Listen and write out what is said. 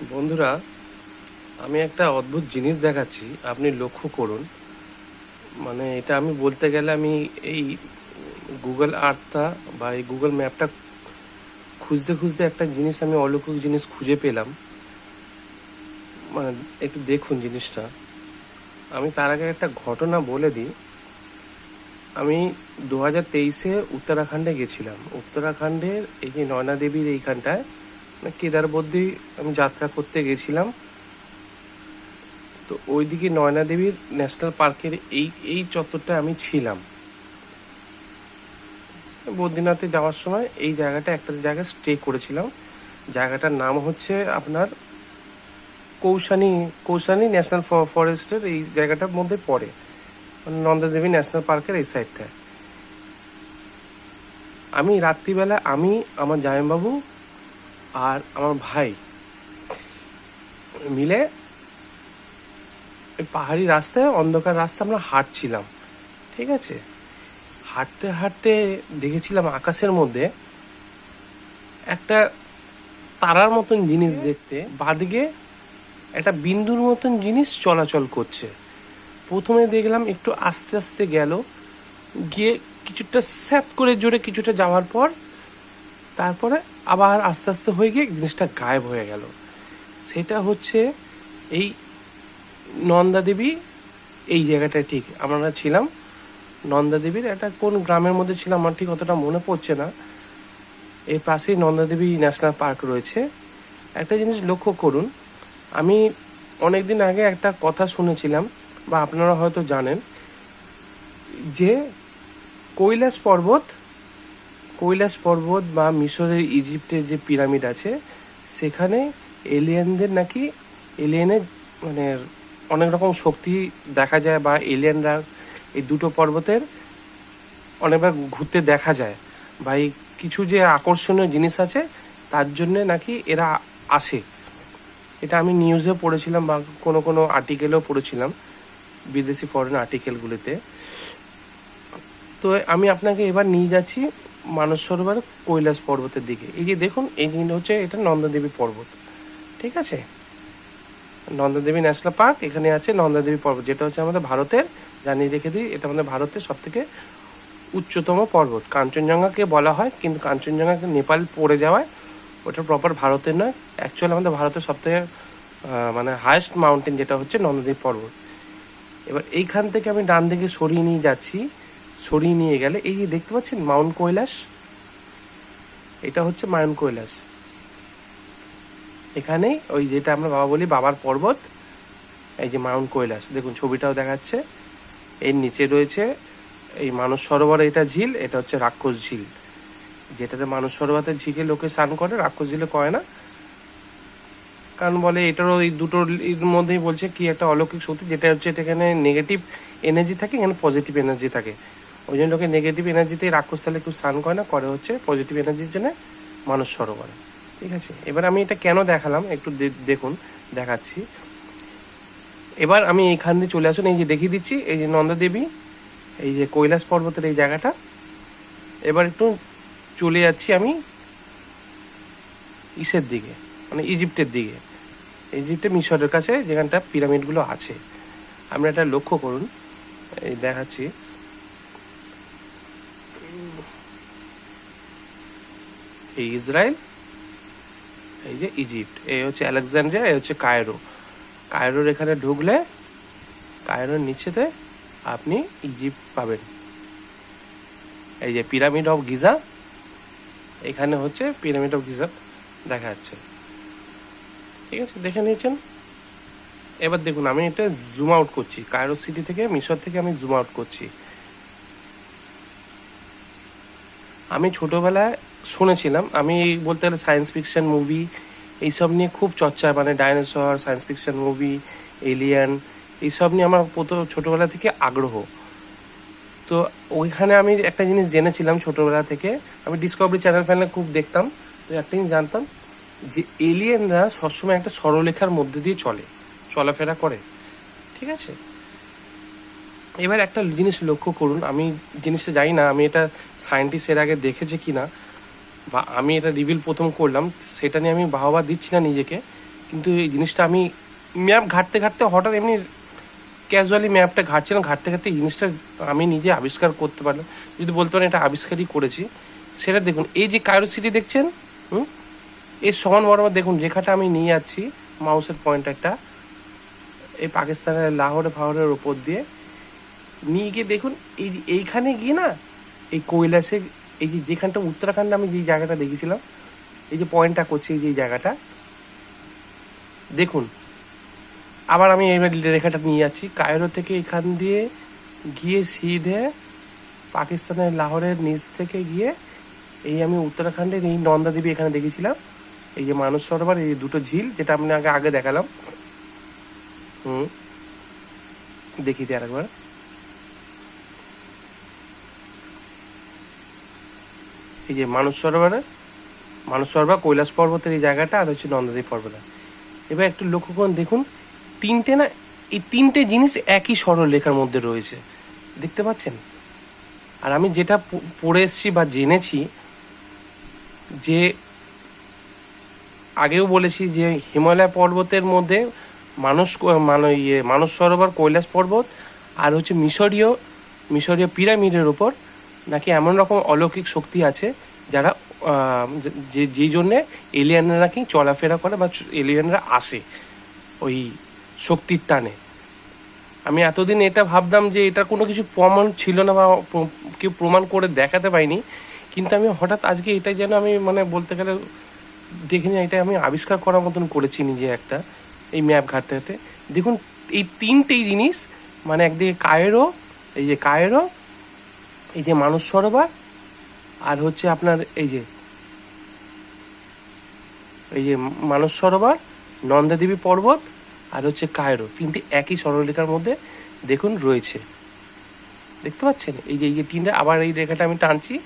বন্ধুরা, আমি একটা অদ্ভুত জিনিস দেখাচ্ছি। আপনি লক্ষ্য করুন। মানে এটা আমি বলতে গেলে আমি এই গুগল আর্থটা বা এই গুগল ম্যাপটা খুঁজতে খুঁজতে একটা জিনিস, আমি অলৌকিক জিনিস খুঁজে পেলাম। মানে একটু দেখুন জিনিসটা। আমি তার আগে একটা ঘটনা বলে দিই। আমি দু হাজার তেইশে উত্তরাখণ্ডে গেছিলাম। উত্তরাখণ্ডের এই যে নয়না দেবীর এইখানটায় মানে কেদারবদ্দি আমি যাত্রা করতে গেছিলাম। তো ওইদিকে নয়না দেবীর ন্যাশনাল পার্কের এই এই চত্বরটা আমি ছিলাম। বদ্রীনাথে যাওয়ার সময় এই জায়গাটা একটা জায়গায় স্টে করেছিলাম। জায়গাটার নাম হচ্ছে আপনার কৌশানী কৌশানী ন্যাশনাল ফরেস্টের এই জায়গাটার মধ্যে পড়ে। মানে নন্দাদেবী ন্যাশনাল পার্কের এই সাইডটায় আমি রাত্রিবেলা, আমি, আমার জামাইবাবু আর আমার ভাই মিলে পাহাড়ি রাস্তায়, অন্ধকার রাস্তা আমরা হাঁটছিলাম, ঠিক আছে? হাঁটতে হাঁটতে দেখেছিলাম আকাশের মধ্যে একটা তারার মতন জিনিস দেখতে, বাদিকে একটা বিন্দুর মতন জিনিস চলাচল করছে। প্রথমে দেখলাম একটু আস্তে আস্তে গেল, গিয়ে কিছুটা স্যাত করে জোরে কিছুটা যাওয়ার পর তারপরে আবার আস্তে আস্তে হয়ে গিয়ে জিনিসটা গায়েব হয়ে গেল। সেটা হচ্ছে এই নন্দা দেবী এই জায়গাটায় ঠিক, আমরা ছিলাম। নন্দা দেবীর একটা কোন গ্রামের মধ্যে ছিলাম আমার ঠিক অতটা মনে পড়ছে না। এর পাশেই নন্দা দেবী ন্যাশনাল পার্ক রয়েছে। একটা জিনিস লক্ষ্য করুন, আমি অনেক দিন আগে একটা কথা শুনেছিলাম, বা আপনারা হয়তো জানেন যে কৈলাস পর্বত কৈলাস পর্বত বা মিশরের ইজিপ্টের যে পিরামিড আছে, সেখানে এলিয়েনদের নাকি এলিয়েনের মানে অনেক রকম শক্তি দেখা যায় বা এলিয়েনরা এই দুটো পর্বতের অনেকবার ঘুরতে দেখা যায়। বা এই কিছু যে আকর্ষণীয় জিনিস আছে, তার জন্যে নাকি এরা আসে। এটা আমি নিউজে পড়েছিলাম বা কোনো কোনো আর্টিকেলেও পড়েছিলাম, বিদেশি ফরেন আর্টিকেলগুলিতে তো আমি আপনাকে এবার নিয়ে যাচ্ছি মানস সরোবর কৈলাস পর্বতের দিকে। এই যে দেখুন, এই জিনিস হচ্ছে এটা নন্দাদেবী পর্বত। ঠিক আছে? নন্দাদেবী ন্যাশনাল পার্ক, এখানে আছে নন্দাদেবী পর্বত, যেটা হচ্ছে আমাদের ভারতের, জানিয়ে রেখে দিই, এটা আমাদের ভারতের সব থেকে উচ্চতম পর্বত। কাঞ্চনজঙ্ঘাকে বলা হয়, কিন্তু কাঞ্চনজঙ্ঘাকে নেপাল পড়ে যাওয়ায় ওটা প্রপার ভারতের নয়। অ্যাকচুয়ালি আমাদের ভারতের সব থেকে মানে হায়েস্ট মাউন্টেন যেটা হচ্ছে নন্দাদেবী পর্বত। এবার এইখান থেকে আমি ডান দিকে সরিয়ে নিয়ে যাচ্ছি। সরিয়ে নিয়ে গেলে, এই যে দেখতে পাচ্ছেন মাউন্ট কৈলাস? এটা হচ্ছে মাউন্ট কৈলাস। এখানেই ওই যেটা আমরা বাবা বলি বাবার পর্বত, এই যে মাউন্ট কৈলাস। দেখুন, ছবিটাও দেখাচ্ছে। এর নিচে রয়েছে এই মানস সরোবর এটা ঝিল, এটা হচ্ছে রাক্ষস ঝিল। যেটাতে মানস সরোবরের ঝিলে লোকে স্নান করে, রাক্ষস ঝিলে করে না? কারণ বলে এটারও এই দুটোর মধ্যেই বলছে কি একটা অলৌকিক শক্তি, যেটা হচ্ছে এটা এখানে নেগেটিভ এনার্জি থাকে, এখানে পজিটিভ এনার্জি থাকে। ওই জন্য লোকে নেগেটিভ এনার্জিতে রাক্ষস তাহলে কেউ স্নান করে না, করে হচ্ছে পজিটিভ এনার্জির জন্য মানুষ সরোবরে ঠিক আছে? এবার আমি এটা কেন দেখালাম? একটু দেখুন, দেখাচ্ছি। এবার আমি এইখান দিয়ে চলে আসুন, এই যে দেখিয়ে দিচ্ছি, এই যে নন্দাদেবী এই যে কৈলাস পর্বতের এই জায়গাটা। এবার একটু চলে যাচ্ছি আমি ইসের দিকে মানে ইজিপ্টের দিকে। ইজিপ্টে মিশরের কাছে যেখানটা পিরামিডগুলো আছে। আমরা এটা লক্ষ্য করুন, এই দেখাচ্ছি। এই ইসরায়েল, এই যে ইজিপ্ট, এই হচ্ছে আলেকজান্ড্রিয়া এই হচ্ছে কায়রো। কায়রোর এখানে ঢুকলে, কায়রোর নিচেতে আপনি ইজিপ্ট পাবেন। এই যে পিরামিড অফ গিজা, এখানে হচ্ছে পিরামিড অফ গিজা দেখা যাচ্ছে। ঠিক আছে, দেখে নিয়েছেন? এবার দেখুন, আমি এটা জুম আউট করছি। কায়রো সিটি থেকে, মিশর থেকে আমি জুম আউট করছি। আমি ছোটবেলায় শুনেছিলাম, আমি বলতে গেলে সায়েন্স ফিকশন মুভি এইসব নিয়ে খুব চর্চা মানে dinosaur science fiction movie alien এইসব নিয়ে আমার প্রথম ছোটোবেলা থেকে আগ্রহ। তো ওইখানে আমি একটা জিনিস জেনেছিলাম ছোটোবেলা থেকে, আমি ডিসকভারি চ্যানেল ফ্যানেল খুব দেখতাম, তো একটা জিনিস জানতাম যে এলিয়েনরা সবসময় একটা সরলরেখার মধ্যে দিয়ে চলে, চলাফেরা করে, ঠিক আছে? এবার একটা জিনিস লক্ষ্য করুন, আমি জিনিসটা জানি না, আমি এটা সায়েন্টিস্ট এর আগে দেখেছি কি না বা আমি এটা রিভিল প্রথম করলাম, সেটা নিয়ে আমি বাহবা দিচ্ছি না নিজেকে, কিন্তু এই জিনিসটা আমি ম্যাপ ঘাটতে ঘাটতে হঠাৎ এমনি ক্যাজুয়ালি ম্যাপটা ঘাটছিলাম, ঘাটতে ঘাটতে এই জিনিসটা আমি নিজে আবিষ্কার করতে পারলাম। যদি বলতে পারেন এটা আবিষ্কারই করেছি, সেটা দেখুন, এই যে কায়রো সিটি দেখছেন, হুম? এর সমান বরাবর দেখুন, রেখাটা আমি নিয়ে যাচ্ছি মাউসের পয়েন্টারটা এই পাকিস্তানের লাহোরে ফাহরের ওপর দিয়ে নিয়ে গিয়ে দেখুন, এই এইখানে গিয়ে না, এই কৈলাসে, এই যে যেখানটা উত্তরাখণ্ডে আমি যে জায়গাটা দেখেছিলাম, এই যে পয়েন্টটা করছি এই যে জায়গাটা, দেখুন। আবার আমি এবার রেখাটা নিয়ে যাচ্ছি। কায়রো থেকে এখান দিয়ে গিয়ে সিধে পাকিস্তানের লাহোরের নিচ থেকে গিয়ে এই আমি উত্তরাখণ্ডের এই নন্দা দেবী এখানে দেখেছিলাম। এই যে মানস সরোবর, এই দুটো ঝিল, যেটা আপনি আগে আগে দেখালাম। হুম। দেখি দিই আরেকবার। এই যে মানস সরোবরে, মানস সরোবর কৈলাস পর্বতের এই জায়গাটা আর হচ্ছে নন্দাদেবী পর্বতটা। এবার একটু লক্ষ্য করুন, দেখুন, তিনটে না, এই তিনটে জিনিস একই সরল সরলরেখার মধ্যে রয়েছে। দেখতে পাচ্ছেন? আর আমি যেটা পড়ে এসেছি বা জেনেছি যে আগেও বলেছি যে হিমালয় পর্বতের মধ্যে মানস মানে ইয়ে মানস সরোবর, কৈলাস পর্বত আর হচ্ছে মিশরীয় মিশরীয় পিরামিডের ওপর নাকি এমন রকম অলৌকিক শক্তি আছে যারা যে যেই জন্যে এলিয়ানরা নাকি চলাফেরা করে বা এলিয়ানরা আসে ওই শক্তির টানে? আমি এতদিন এটা ভাবতাম যে এটা কোনো কিছু প্রমাণ ছিল না বা কেউ প্রমাণ করে দেখাতে পাইনি কিন্তু আমি হঠাৎ আজকে এটা যেন আমি মানে বলতে গেলে দেখিনি এটা আমি আবিষ্কার করার মতন করেছি নিজে একটা এই ম্যাপ ঘাটতে ঘাটতে দেখুন, এই তিনটেই জিনিস মানে একদিকে কায়েরো, এই যে কায়েরো এই যে মানস সরোবর, আর হচ্ছে আপনার এই যে এই যে মানস সরোবর, নন্দাদেবী পর্বত, আর হচ্ছে কায়রো, তিনটি একই সরলরেখার মধ্যে দেখুন রয়েছে। দেখতে পাচ্ছেন? এই যে এই যে তিনটা, আবার এই রেখাটা আমি টানছি।